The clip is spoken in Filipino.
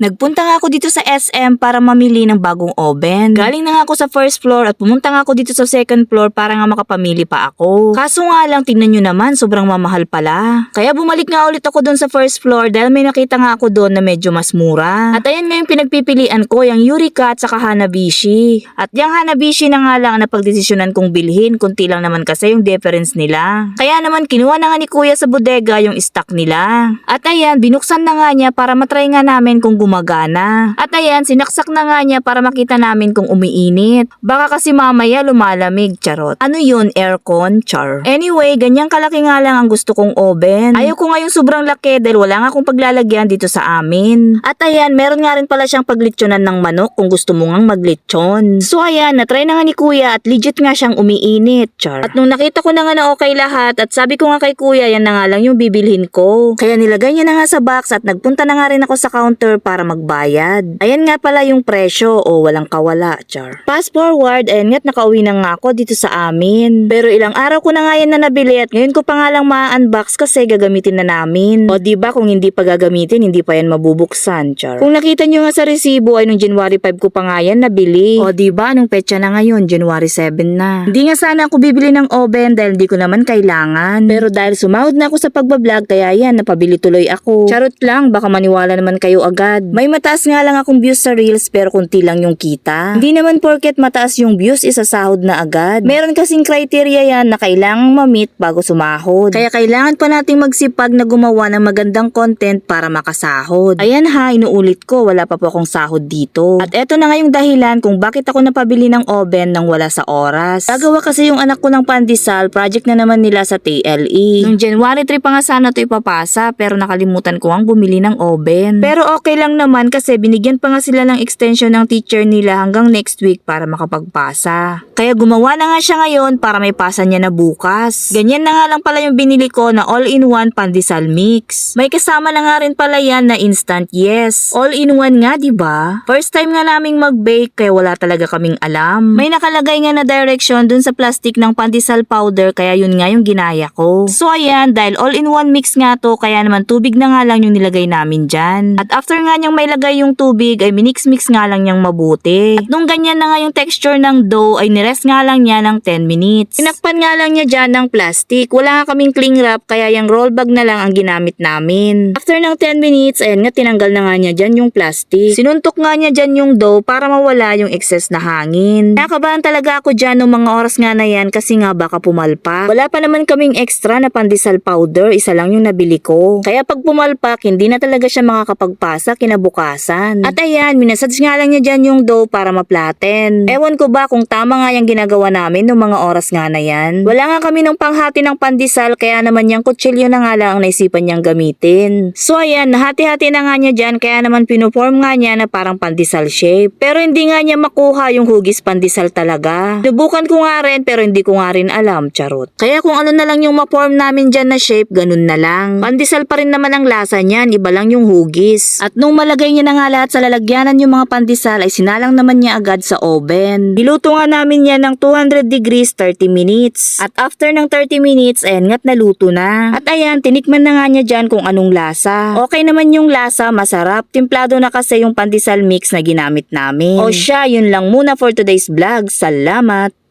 Nagpunta nga ako dito sa SM para mamili ng bagong oven. Galing na nga ako sa first floor at pumunta nga ako dito sa second floor para nga makapamili pa ako. Kaso nga lang, tingnan nyo naman, sobrang mamahal pala. Kaya bumalik nga ulit ako doon sa first floor dahil may nakita nga ako doon na medyo mas mura. At ayan nga yung pinagpipilian ko, yung Eureka at saka Hanabishi. At yung Hanabishi na nga lang ang napagdesisyonan kong bilhin, kunti lang naman kasi yung difference nila. Kaya naman kinuha na nga ni kuya sa bodega yung stock nila. At ayan, binuksan na nga niya para matry nga namin kung gumagana. At ayan, sinaksak na nga niya para makita namin kung umiinit. Baka kasi mamaya lumalamig, charot. Ano yun, aircon, char? Anyway, ganyang kalaki nga lang ang gusto kong oven. Ayaw ko nga yung sobrang laki dahil wala nga akong paglalagyan dito sa amin. At ayan, meron nga rin pala siyang paglitsyonan ng manok kung gusto mo ngang maglitsyon. So ayan, natry na nga ni kuya at legit nga siyang umiinit, char. At nung nakita ko na nga na okay lahat at sabi ko nga kay kuya, yan na nga lang yung bibilhin ko. Kaya nilagay niya na nga sa box at nagpunta na nga rin ako sa counter para magbayad. Ayan nga pala yung presyo o walang kawala, char. Fast forward, ayan nga't nakauwi na nga ako dito sa amin. Pero ilang araw ko na nga yan na nabili at ngayon ko pa nga lang ma-unbox kasi gagamitin na namin. O ba kung hindi pa gagamitin, hindi pa yan mabubuksan, char. Kung nakita nyo nga sa resibo ay nung January 5 ko pa nga yan nabili. O ba nung petsa na ngayon, January 7 na. Hindi nga sana ako bibili ng oven dahil di ko naman kailangan. Pero dahil sumahod na ako sa pagbablog kaya yan, napabili tuloy ako. Charot lang, baka maniwala naman kayo agad. May mataas nga lang akong views sa Reels pero kunti lang yung kita. Hindi naman porket mataas yung views isasahod na agad. Meron kasing criteria yan na kailangang ma-meet bago sumahod. Kaya kailangan pa nating magsipag na gumawa ng magandang content para makasahod. Ayan ha, inuulit ko, wala pa po akong sahod dito. At eto na nga yung dahilan kung bakit ako napabili ng oven nang wala sa oras. Gagawa kasi yung anak ko ng pandesal, project na naman nila sa TLE. Nung January 3 pa nga sana to ipapasa pero nakalimutan ko ang bumili ng oven. Pero okay lang naman kasi binigyan pa nga sila ng extension ng teacher nila hanggang next week para makapagpasa. Kaya gumawa na nga siya ngayon para may pasa niya na bukas. Ganyan na nga lang pala yung binili ko na all-in-one pandesal mix. May kasama na nga rin pala yan na instant yes. All-in-one nga, ba? First time nga naming mag-bake kaya wala talaga kaming alam. May nakalagay nga na direction dun sa plastic ng pandesal powder kaya yun nga yung ginaya ko. So ayan, dahil all-in-one mix nga to kaya naman tubig na nga lang yung nilagay namin dyan. At after nga niyang may lagay yung tubig ay minix-mix nga lang niyang mabuti. At nung ganyan na nga yung texture ng dough ay nirest nga lang niya ng 10 minutes. Tinakpan nga lang niya dyan ng plastic. Wala nga kaming cling wrap kaya yung roll bag na lang ang ginamit namin. After ng 10 minutes, ayan nga tinanggal na nga niya dyan yung plastic. Sinuntok nga niya dyan yung dough para mawala yung excess na hangin. Nakabahan talaga ako dyan nung mga oras nga na yan kasi nga baka pumalpak. Wala pa naman kaming extra na pandesal powder, isa lang yung nabili ko. Kaya pag pumalpak, hindi na talaga siya makakapagpasa kinabukasan. At ayan, minasage nga lang niya dyan yung dough para maplaten. Ewan ko ba kung tama nga yung ginagawa namin nung mga oras nga na yan. Wala nga kami ng panghati ng pandesal kaya naman yung kutsilyo na nga lang ang naisipan niyang gamitin. So ayan, nahati-hati na nga niya dyan kaya naman pinuform nga niya na parang pandesal shape. Pero hindi nga niya makuha yung hugis pandesal talaga. Subukan ko nga rin pero hindi ko nga rin alam, charot. Kaya kung ano na lang yung ma-form namin dyan na shape, ganun na lang. Pandesal pa rin naman ang lasa niyan, iba lang yung hugis. At nung malagay niya na nga lahat sa lalagyanan yung mga pandesal ay sinalang naman niya agad sa oven. Niluto nga namin yan ng 200 degrees 30 minutes. At after ng 30 minutes, ayan nga't naluto na. At ayan, tinikman na nga niya dyan kung anong lasa. Okay naman yung lasa, masarap. Timplado na kasi yung pandesal mix na ginamit namin. O siya, yun lang muna for today's vlog. Salamat!